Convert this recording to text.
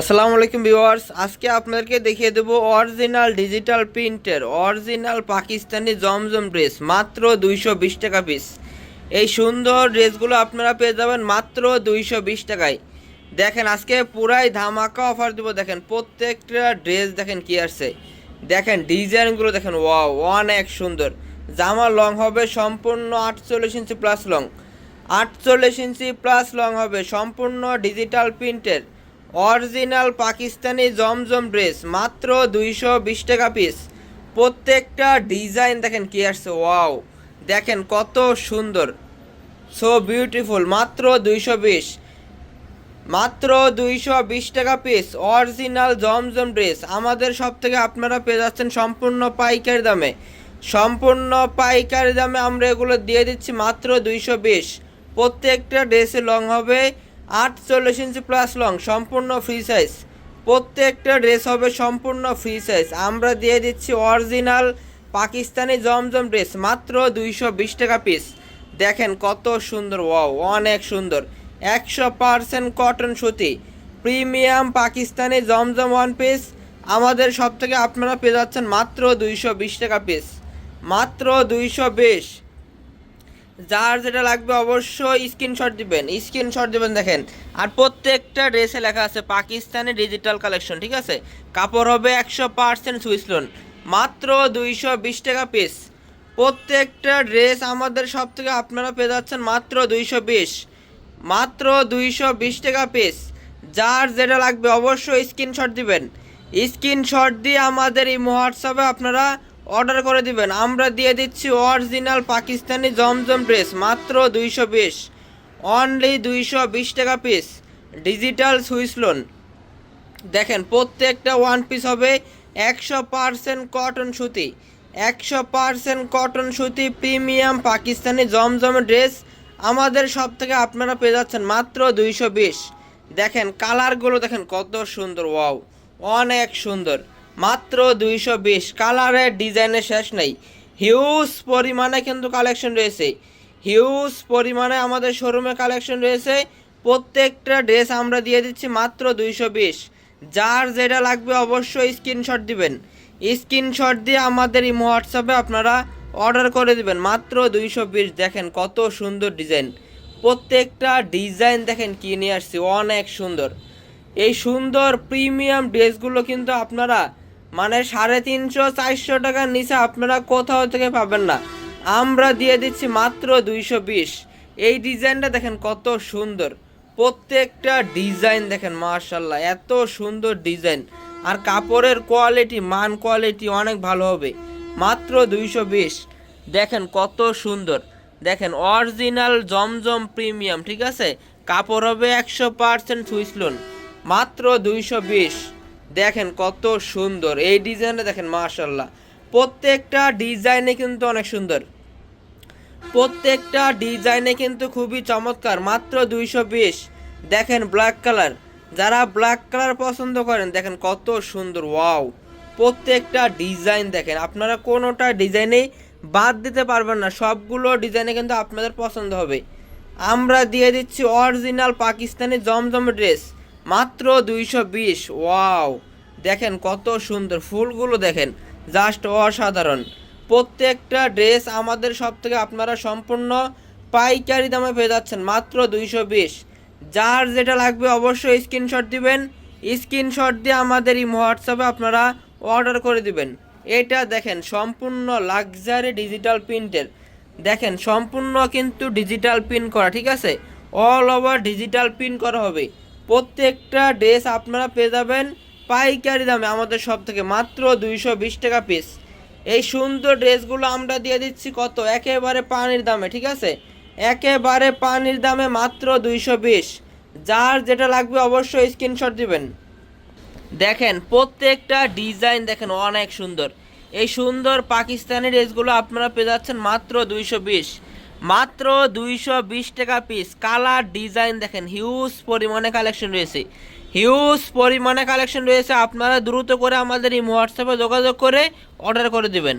আসসালামু আলাইকুম ভিউয়ার্স, আজকে আপনাদেরকে দেখিয়ে দেবো অরিজিনাল ডিজিটাল প্রিন্টের অরিজিনাল পাকিস্তানি জমজম ড্রেস, মাত্র দুইশো বিশ টাকা পিস এই সুন্দর ড্রেসগুলো আপনারা পেয়ে যাবেন মাত্র দুইশো বিশ টাকায়। দেখেন, আজকে পুরাই ধামাকা অফার দেবো। দেখেন, প্রত্যেকটা ড্রেস দেখেন কি আসছে। দেখেন, ডিজাইনগুলো দেখেন, ওয়াও, অনেক সুন্দর। জামা লং হবে, সম্পূর্ণ আটচল্লিশ ইঞ্চি প্লাস লং আটচল্লিশ ইঞ্চি প্লাস লং হবে, সম্পূর্ণ ডিজিটাল প্রিন্টের অরিজিনাল পাকিস্তানি জমজম ড্রেস, মাত্র দুইশো বিশ টাকা পিস প্রত্যেকটা ডিজাইন দেখেন কি আসছে, ওয়াও। দেখেন কত সুন্দর। সো বিউটিফুল মাত্র দুইশো বিশ। মাত্র দুইশো বিশ টাকা পিস অরিজিনাল জমজম ড্রেস। আমাদের সব থেকে আপনারা পেয়ে যাচ্ছেন সম্পূর্ণ পাইকারি দামে। সম্পূর্ণ পাইকারি দামে আমরা এগুলো দিয়ে দিচ্ছি মাত্র দুইশো বিশ। প্রত্যেকটা ড্রেসে লং হবে। আটচল্লিশ ইঞ্চি প্লাস লং সম্পূর্ণ ফ্রি সাইজ প্রত্যেকটা ড্রেস হবে সম্পূর্ণ ফ্রি সাইজ আমরা দিয়ে দিচ্ছি অরিজিনাল পাকিস্তানি জমজম ড্রেস মাত্র দুইশো বিশ টাকা পিস দেখেন কত সুন্দর ওয়াও অনেক সুন্দর। একশো পারসেন্ট কটন সুতি। Premium Pakistani Zamzam one piece আমাদের সব থেকে আপনারা পেয়ে যাচ্ছেন মাত্র দুইশো বিশ টাকা পিস মাত্র দুইশো বিশ। যার যেটা লাগবে অবশ্যই স্ক্রিনশট দিবেন। স্ক্রিনশট দিবেন দেখেন। আর প্রত্যেকটা ড্রেসে লেখা আছে পাকিস্তানি ডিজিটাল কালেকশন ঠিক আছে? কাপড় হবে একশো পার্সেন্ট সুইসলোন মাত্র দুইশো বিশ টাকা পিস প্রত্যেকটা ড্রেস আমাদের সব থেকে আপনারা পেয়ে যাচ্ছেন মাত্র দুইশো বিশ। মাত্র দুইশো বিশ টাকা পিস যার যেটা লাগবে অবশ্যই স্ক্রিনশট দিবেন। স্ক্রিনশট দিয়ে আমাদের এই হোয়াটসঅ্যাপে আপনারা অর্ডার করে দিবেন। আমরা দিয়ে দিচ্ছি অরিজিনাল পাকিস্তানি জমজম ড্রেস, মাত্র দুইশো বিশ। অনলি দুইশো বিশ টাকা পিস ডিজিটাল সুইস লোন দেখেন, প্রত্যেকটা ওয়ান পিস হবে একশো পারসেন্ট কটন সুতি। একশো পারসেন্ট কটন সুতি প্রিমিয়াম পাকিস্তানি জমজম ড্রেস আমাদের সব থেকে আপনারা পেয়ে যাচ্ছেন মাত্র দুইশো বিশ। দেখেন কালারগুলো দেখেন কত সুন্দর ওয়াও অনেক সুন্দর। মাত্র দুইশো বিশ। কালারের ডিজাইনের শেষ নেই। হিউজ পরিমাণে কিন্তু কালেকশন রয়েছে। হিউজ পরিমাণে আমাদের শোরুমে কালেকশন রয়েছে। প্রত্যেকটা ড্রেস আমরা দিয়ে দিচ্ছি মাত্র দুইশো বিশ। যার যেটা লাগবে অবশ্যই স্ক্রিনশট দিবেন। স্ক্রিনশট দিয়ে আমাদের এই হোয়াটসঅ্যাপে আপনারা অর্ডার করে দিবেন। মাত্র দুইশো বিশ। দেখেন কত সুন্দর ডিজাইন প্রত্যেকটা ডিজাইন দেখেন কি নিয়ে আসছি। অনেক সুন্দর। এই সুন্দর প্রিমিয়াম ড্রেসগুলো কিন্তু আপনারা মানে সাড়ে তিনশো, চারশো টাকার নিচে আপনারা কোথাও থেকে পাবেন না। আমরা দিয়ে দিচ্ছি মাত্র দুইশো বিশ। এই ডিজাইনটা দেখেন কত সুন্দর। প্রত্যেকটা ডিজাইন দেখেন মার্শাল্লাহ এত সুন্দর ডিজাইন। আর কাপড়ের কোয়ালিটি, মান কোয়ালিটি অনেক ভালো হবে। মাত্র দুইশো বিশ। দেখেন কত সুন্দর। দেখেন অরিজিনাল জমজম প্রিমিয়াম, ঠিক আছে? কাপড় হবে একশো পার্সেন্ট সুইসলোন মাত্র দুইশো বিশ। দেখেন কত সুন্দর। এই ডিজাইনটা দেখেন মার্শাল্লাহ প্রত্যেকটা ডিজাইনে কিন্তু অনেক সুন্দর। প্রত্যেকটা ডিজাইনে কিন্তু খুবই চমৎকার, মাত্র দুইশো বিশ। দেখেন ব্ল্যাক কালার যারা ব্ল্যাক কালার পছন্দ করেন, দেখেন কত সুন্দর, ওয়াও। প্রত্যেকটা ডিজাইন দেখেন, আপনারা কোনোটা ডিজাইনেই বাদ দিতে পারবেন না, সবগুলো ডিজাইনে কিন্তু আপনাদের পছন্দ হবে। আমরা দিয়ে দিচ্ছি অরিজিনাল পাকিস্তানি জমজম ড্রেস মাত্র দুইশো বিশ। ওয়াও। দেখেন কত সুন্দর ফুলগুলো দেখেন। জাস্ট অসাধারণ। প্রত্যেকটা ড্রেস আমাদের সব থেকে আপনারা সম্পূর্ণ পাইকারি দামে পেয়ে যাচ্ছেন মাত্র দুইশো বিশ। যার যেটা লাগবে অবশ্যই স্ক্রিনশট দিবেন। স্ক্রিনশট দিয়ে আমাদের এই হোয়াটসঅ্যাপে আপনারা অর্ডার করে দিবেন। এটা দেখেন সম্পূর্ণ লাক্সারি ডিজিটাল প্রিন্টের। দেখেন সম্পূর্ণ কিন্তু ডিজিটাল প্রিন্ট করা, ঠিক আছে? অল ওভার ডিজিটাল প্রিন্ট করা হবে। প্রত্যেকটা ড্রেস আপনারা পেয়ে যাবেন পাইকারি দামে আমাদের সব থেকে মাত্র দুইশো বিশ টাকা পিস এই সুন্দর ড্রেসগুলো আমরা দিয়ে দিচ্ছি কত? একেবারে পানির দামে, ঠিক আছে? একেবারে পানির দামে মাত্র দুইশো বিশ। যার যেটা লাগবে অবশ্যই স্ক্রিনশট দিবেন। দেখেন, প্রত্যেকটা ডিজাইন দেখেন অনেক সুন্দর। এই সুন্দর পাকিস্তানি ড্রেসগুলো আপনারা পেয়ে যাচ্ছেন মাত্র দুইশো বিশ। মাত্র দুইশো বিশ টাকা পিস কালার ডিজাইন দেখেন হিউজ পরিমাণে কালেকশন রয়েছে। হিউজ পরিমাণে কালেকশন রয়েছে, আপনারা দ্রুত করে আমাদের এই হোয়াটসঅ্যাপে যোগাযোগ করে অর্ডার করে দেবেন।